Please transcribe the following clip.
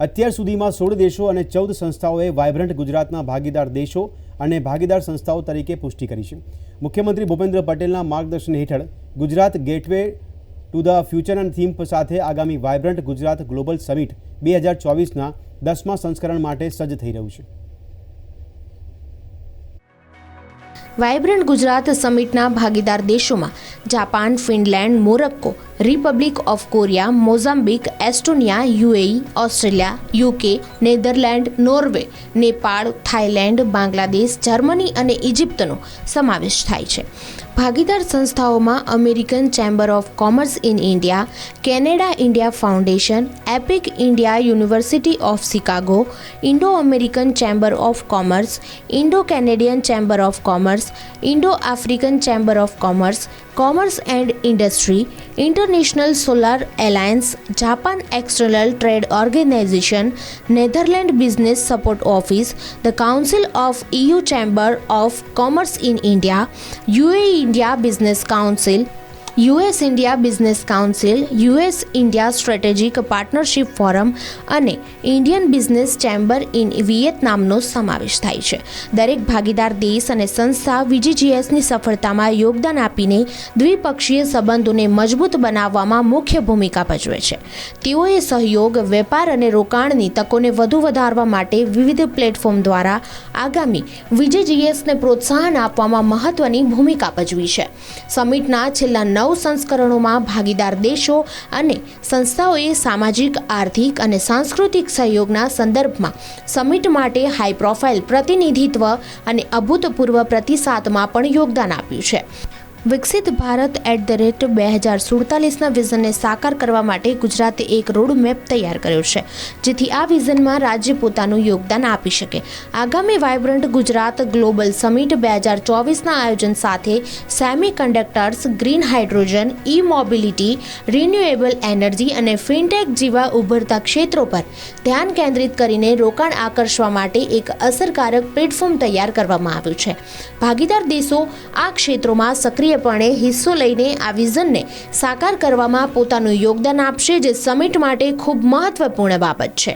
અત્યાર સુધીમાં સોળ દેશો અને ચૌદ સંસ્થાઓએ વાયબ્રન્ટ ગુજરાતના ભાગીદાર દેશો અને ભાગીદાર સંસ્થાઓ તરીકે પુષ્ટિ કરી છે. મુખ્યમંત્રી ભૂપેન્દ્ર પટેલના માર્ગદર્શન હેઠળ Gujarat gateway to the future and theme સાથે આગામી વાયબ્રન્ટ ગુજરાત ગ્લોબલ સમિટ બે હજાર ચોવીસના દસમા સંસ્કરણ માટે સજ્જ થઈ રહ્યું છે. વાયબ્રન્ટ ગુજરાત સમિટના ભાગીદાર દેશોમાં Japan, Finland, Morocco, Republic of Korea, Mozambique, Estonia, UAE, Australia, UK, Netherland, Norway, Nepal, Thailand, Bangladesh, Germany અને ઇજિપ્તનો સમાવેશ થાય છે. ભાગીદાર સંસ્થાઓમાં American Chamber of Commerce in India, Canada India Foundation, Epic India University of Chicago Indo American Chamber of Commerce Indo Canadian Chamber of Commerce Indo African Chamber of Commerce, Commerce and Industry, International Solar Alliance, Japan External Trade Organization, Netherlands Business Support Office, the Council of EU Chamber of Commerce in India, UAE India Business Council, US India Business Council, US India Strategic Partnership Forum અને Indian business chamber in વિયેતનામનો સમાવેશ થાય છે. દરેક ભાગીદાર દેશ અને સંસ્થા વીજીજીએસની સફળતામાં યોગદાન આપીને દ્વિપક્ષીય સંબંધોને મજબૂત બનાવવામાં મુખ્ય ભૂમિકા ભજવે છે. તેઓએ સહયોગ, વેપાર અને રોકાણની તકોને વધુ વધારવા માટે વિવિધ પ્લેટફોર્મ દ્વારા આગામી વીજીજીએસને પ્રોત્સાહન આપવામાં મહત્વની ભૂમિકા ભજવી છે. સમિટના છેલ્લા નવ સંસ્કરણોમાં ભાગીદાર દેશો અને સંસ્થાઓએ સામાજિક, આર્થિક અને સાંસ્કૃતિક સહયોગના સંદર્ભમાં સમિટ માટે હાઈ પ્રોફાઇલ પ્રતિનિધિત્વ અને અભૂતપૂર્વ પ્રતિસાદમાં પણ યોગદાન આપ્યું છે. વિકસિત ભારત એટ ધ રેટ બે હજાર સુડતાલીસના વિઝનને સાકાર કરવા માટે ગુજરાતે એક રોડ મેપ તૈયાર કર્યો છે, જેથી આ વિઝનમાં રાજ્ય પોતાનું યોગદાન આપી શકે. આગામી વાયબ્રન્ટ ગુજરાત ગ્લોબલ સમિટ બે હજાર ચોવીસના આયોજન સાથે semiconductors green hydrogen E mobility renewable energy અને ફિનટેક જેવા ઉભરતા ક્ષેત્રો પર ધ્યાન કેન્દ્રિત કરીને રોકાણ આકર્ષવા માટે એક અસરકારક પ્લેટફોર્મ તૈયાર કરવામાં આવ્યું છે. ભાગીદાર દેશો આ ક્ષેત્રોમાં સક્રિયપણે હિસ્સો લઈને આ વિઝનને સાકાર કરવામાં પોતાનું યોગદાન આપશે, જે સમિટ માટે ખૂબ મહત્વપૂર્ણ બાબત છે.